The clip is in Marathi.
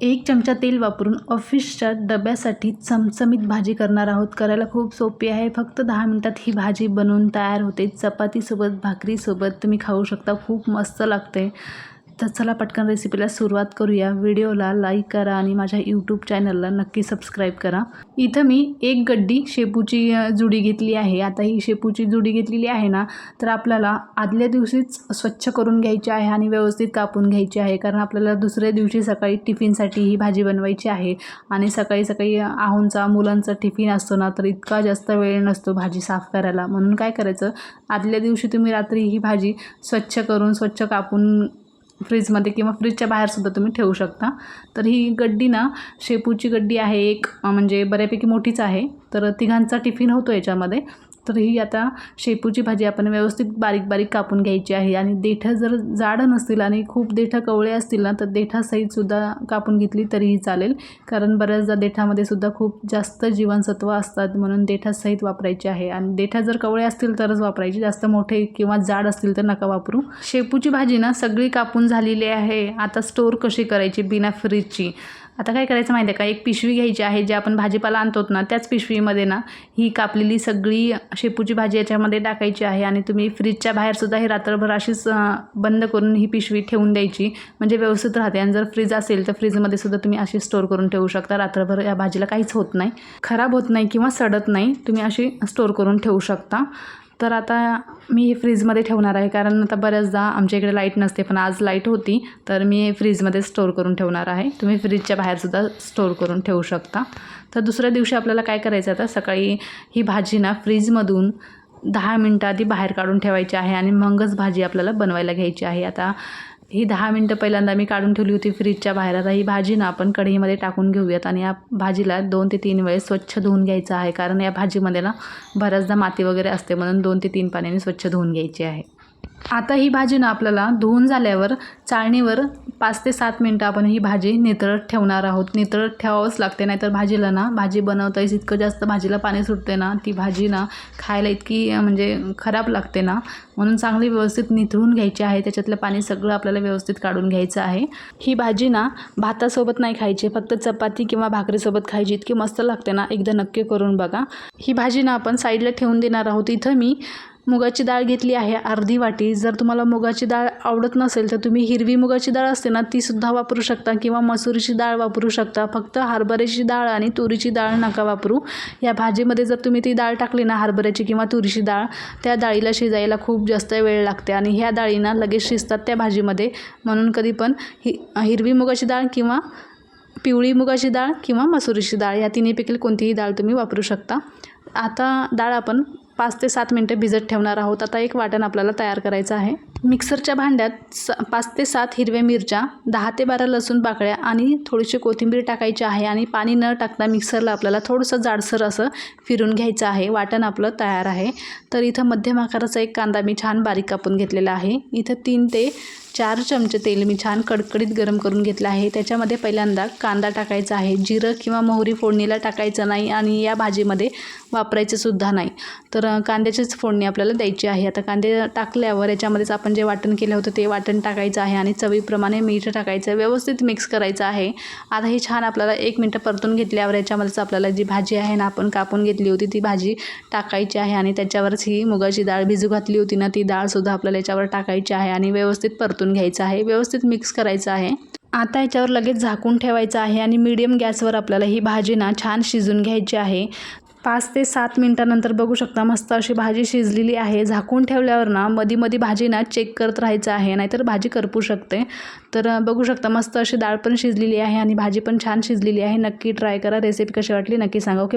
एक चमचा तेल वापरून ऑफिसच्या डब्यासाठी चमचमीत भाजी करणार आहोत. करायला खूप सोपी आहे. फक्त दहा मिनटात ही भाजी बनवून तयार होते. चपातीसोबत भाकरीसोबत तुम्ही खाऊ शकता. खूप मस्त लागते. तर चला पटकन रेसिपीला सुरुवात करूया. व्हिडिओला लाईक करा आणि माझ्या यूट्यूब चॅनलला नक्की सबस्क्राईब करा. इथं मी एक गड्डी शेपूची जुडी घेतली आहे. आता ही शेपूची जुडी घेतलेली आहे ना तर आपल्याला आदल्या दिवशीच स्वच्छ करून घ्यायची आहे आणि व्यवस्थित कापून घ्यायची आहे. कारण आपल्याला दुसऱ्या दिवशी सकाळी टिफिनसाठी ही भाजी बनवायची आहे. आणि सकाळी सकाळी आहूंचा मुलांचा टिफिन असतो ना तर इतका जास्त वेळ नसतो भाजी साफ करायला. म्हणून काय करायचं आदल्या दिवशी तुम्ही रात्री ही भाजी स्वच्छ करून स्वच्छ कापून फ्रीजमध्ये किंवा फ्रीजच्या बाहेरसुद्धा तुम्ही ठेवू शकता. तर ही गड्डी ना शेपूची गड्डी आहे एक म्हणजे बऱ्यापैकी मोठीच आहे. तर तिघांचा टिफिन होतो याच्यामध्ये. तर ही आता शेपूची भाजी आपण व्यवस्थित बारीक बारीक कापून घ्यायची आहे. आणि देठं जर जाड नसतील आणि खूप देठं कवळे असतील ना तर देठासहितसुद्धा कापून घेतली तरीही चालेल. कारण बऱ्याचदा देठामध्ये सुद्धा खूप जास्त जीवनसत्व असतात म्हणून देठासहित वापरायची आहे. आणि देठा जर कवळे असतील तरच वापरायची. जास्त मोठे किंवा जाड असतील तर नका वापरू. शेपूची भाजी ना सगळी कापून झालेली आहे. आता स्टोअर कशी करायची? बिना फ्रीजची आता काय करायचं माहिती आहे का? एक पिशवी घ्यायची आहे जे आपण भाजीपाला आणतो ना त्याच पिशवीमध्ये ना ही कापलेली सगळी शेपूची भाजी याच्यामध्ये टाकायची आहे आणि तुम्ही फ्रीजच्या बाहेरसुद्धा हे रात्रभर अशीच बंद करून ही पिशवी ठेवून द्यायची. म्हणजे व्यवस्थित राहते आणि जर फ्रीज असेल तर फ्रीजमध्ये सुद्धा तुम्ही अशी स्टोर करून ठेवू शकता. रात्रभर या भाजीला काहीच होत नाही. खराब होत नाही किंवा सडत नाही. तुम्ही अशी स्टोर करून ठेवू शकता. तर आता मी हे फ्रीजमध्ये ठेवणार आहे कारण आता बऱ्याचदा आमच्या इकडे लाइट नसते पण आज लाइट होती तर मी हे फ्रीजमध्ये स्टोर करून ठेवणार आहे. तुम्ही फ्रीजच्या बाहेरसुद्धा स्टोर करून ठेवू शकता. तर दुसऱ्या दिवशी आपल्याला काय करायचं आता? सकाळी ही भाजी ना फ्रीजमधून दहा मिनटं आधी बाहेर काढून ठेवायची आहे आणि मगच भाजी आपल्याला बनवायला घ्यायची आहे. आता ही दहा मिनटं पहिल्यांदा मी काढून ठेवली होती फ्रीजच्या बाहेर. आता ही भाजी ना आपण कढईमध्ये टाकून घेऊयात आणि या भाजीला दोन ते तीन वेळेस स्वच्छ धुवून घ्यायचं आहे. कारण या भाजीमध्ये ना बऱ्याचदा माती वगैरे असते म्हणून दोन ते तीन पाण्याने स्वच्छ धुवून घ्यायची आहे. आता ही भाजी ना आपल्याला धुवून झाल्यावर चाळणीवर पाच ते सात मिनटं आपण ही भाजी नितळत ठेवणार आहोत. नितळत ठेवावंच लागते नाहीतर भाजीला ना भाजी बनवताच इतकं जास्त भाजीला पाणी सुटते ना ती भाजी ना खायला इतकी म्हणजे खराब लागते ना. म्हणून चांगली व्यवस्थित निथळून घ्यायची आहे त्याच्यातलं पाणी सगळं आपल्याला व्यवस्थित काढून घ्यायचं आहे. ही भाजी ना भातासोबत नाही खायची फक्त चपाती किंवा भाकरीसोबत खायची इतकी मस्त लागते ना एकदा नक्की करून बघा. ही भाजी ना आपण साईडला ठेवून देणार आहोत. इथं मी मुगाची डाळ घेतली आहे अर्धी वाटी. जर तुम्हाला मुगाची डाळ आवडत नसेल तर तुम्ही हिरवी मुगाची डाळ असते ना तीसुद्धा वापरू शकता किंवा मसुरीची डाळ वापरू शकता. फक्त हरभऱ्याची डाळ आणि तुरीची डाळ नका वापरू. या भाजीमध्ये जर तुम्ही ती डाळ टाकली ना हरभऱ्याची किंवा तुरीची डाळ त्या डाळीला शिजायला खूप जास्त वेळ लागते आणि ह्या डाळींना लगेच शिजतात त्या भाजीमध्ये. म्हणून कधी पण हि हिरवी मुगाची डाळ किंवा पिवळी मुगाची डाळ किंवा मसुरीची डाळ या तिन्हीपैकी कोणतीही डाळ तुम्ही वापरू शकता. आता डाळ आपण पाच ते सात मिनटं भिजत ठेवणार आहोत. आता एक वाटण आपल्याला तयार करायचं आहे. मिक्सरच्या भांड्यात स पाच ते सात हिरव्या मिरच्या दहा ते बारा लसूण पाकळ्या आणि थोडीशी कोथिंबीर टाकायची आहे आणि पाणी न टाकता मिक्सरला आपल्याला थोडंसं जाडसर असं फिरून घ्यायचं आहे. वाटण आपलं तयार आहे. तर इथं मध्यम आकाराचा एक कांदा मी छान बारीक कापून घेतलेला आहे. इथं तीन ते चार चमचे तेल मी छान कडकडीत गरम करून घेतलं आहे. त्याच्यामध्ये पहिल्यांदा कांदा टाकायचा आहे. जिरं किंवा मोहरी फोडणीला टाकायचं नाही आणि या भाजीमध्ये वापरायचं सुद्धा नाही. तर कांद्याचीच फोडणी आपल्याला द्यायची आहे. आता कांदे टाकल्यावर याच्यामध्येच आपण जे वाटण केलं होतं ते वाटण टाकायचं आहे आणि चवीप्रमाणे मीठ टाकायचं व्यवस्थित मिक्स करायचं आहे. आता हे छान आपल्याला एक मिनटं परतून घेतल्यावर याच्यामध्येच आपल्याला जी भाजी आहे ना आपण कापून घेतली होती ती भाजी टाकायची आहे आणि त्याच्यावरच ही मुगाची डाळ भिजू घातली होती ना ती डाळसुद्धा आपल्याला याच्यावर टाकायची आहे आणि व्यवस्थित परतून घ्यायचं आहे. व्यवस्थित मिक्स करायचं आहे. आता याच्यावर लगेच झाकून ठेवायचं आहे आणि मीडियम गॅसवर आपल्याला ही भाजी ना छान शिजून घ्यायची आहे. पाच ते सात मिनटानंतर बघू शकता मस्त अशी भाजी शिजलेली आहे. झाकून ठेवल्यावर ना मधी मधी भाजी ना चेक करत राहायचं आहे नाहीतर भाजी करपू शकते. तर बघू शकता मस्त अशी डाळ पण शिजलेली आहे आणि भाजी पण छान शिजलेली आहे. नक्की ट्राय करा. रेसिपी कशी वाटली नक्की सांगा ओके?